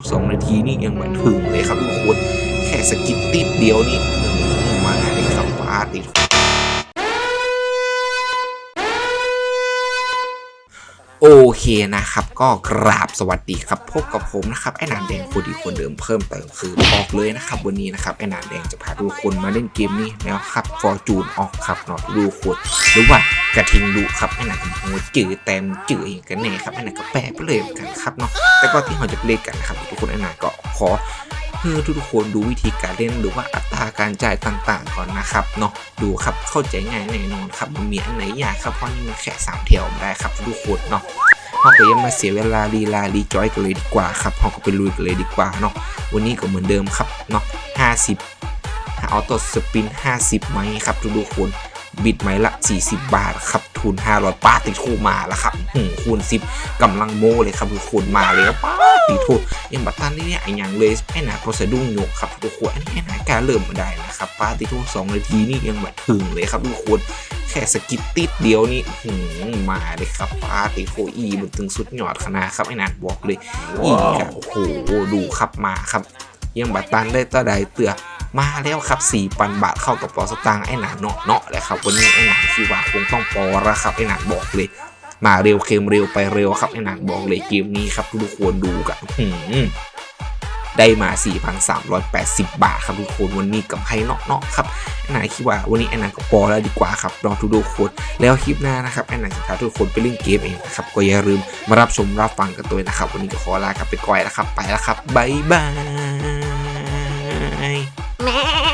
สองนาทีนี่ยังเหมือนถึงเลยครับทุกคนแค่สกิปติดเดียวนี่มาเลยครับปาติด โอเคนะครับ ก็กราบสวัสดีครับ พบกับผมนะครับ ไอ้หนานแดงคนดีคนเดิมเพิ่มเติมคือบอกเลยนะครับ วันนี้นะครับ ไอ้หนานแดงจะพาทุกคนมาเล่นเกมนี้นะครับฟอร์จูนออกครับเนาะดูคนหรือว่ากระทิงดูครับไอ้หนานโอ้จืดเต็มจืดอย่างกันแน่ครับไอ้หนานก็แปลไปเลยเหมือนกันครับเนาะแต่ก่อนที่เราจะเล่นกันนะครับทุกคนไอ้นานก็ขอ เพื่อทุกคนดูวิธีการเล่นหรือว่าอัตราการจ่ายต่างๆก่อนนะครับเนาะดูครับเข้าใจง่ายแน่นอนครับมันมีอันไหนยากครับเพราะนี่มันแค่สามแถวได้ครับทุกคนเนาะเราก็ยังมาเสียเวลาลีลาลีจอยกันเลยดีกว่าครับเราก็ไปลุยกันเลยดีกว่าเนาะวันนี้ก็เหมือนเดิมครับเนาะ50ออโต้สปิน 50 ไหมครับทุกๆคน บิดไหมละ 40 บาทครับทุน500ป้าติดทูมาแล้วครับหืมคูณ 10กำลังโมเลยครับทุกคนมาเลยป้าติดทูยังบัตตันนี่เนี่ยอ้ยังเลยไอ้หนาโพสะดุ้งโยกครับทุกคนอันนี้ไอหนาการเริ่มมาได้นะครับป้าติดทูสองนาทีนี่ยังมาถึงเลยครับทุกคนแค่สกิปติดเดียวนี่หืมมาเลยครับป้าติดทูอีมันถึงสุดยอดขนาดครับไอ้หนาบอกเลยอีกอะโอ้โหดูครับมาครับยังบัตตันได้ต่อใดเตือ มาแล้วครับ4ปันบาทเข้ากับปอสตางค์ไอ้หนาเนาะเนาะเลยครับวันนี้ไอ้หนาคิดว่าคงต้องปอแล้วครับไอ้หนาบอกเลยมาเร็วเค็มเร็วไปเร็วครับไอ้หนาบอกเลยเกมนี้ครับทุกคนดูกันหืมได้มา 4,380 บาทครับทุกคนวันนี้กับไพ่เนาะเนาะครับไอ้หนาคิดว่าวันนี้ไอ้หนาก็ปอแล้วดีกว่าครับรอทุกๆคนแล้วคลิปหน้านะครับไอ้หนาจะพาทุกคนไปเล่นเกมเองนะครับก็อย่าลืมมารับชมรับฟังกันตัวนะครับ วันนี้ก็ขอลากันไปก่อนแล้วครับ ไปแล้วครับบ๊ายบาย Meh.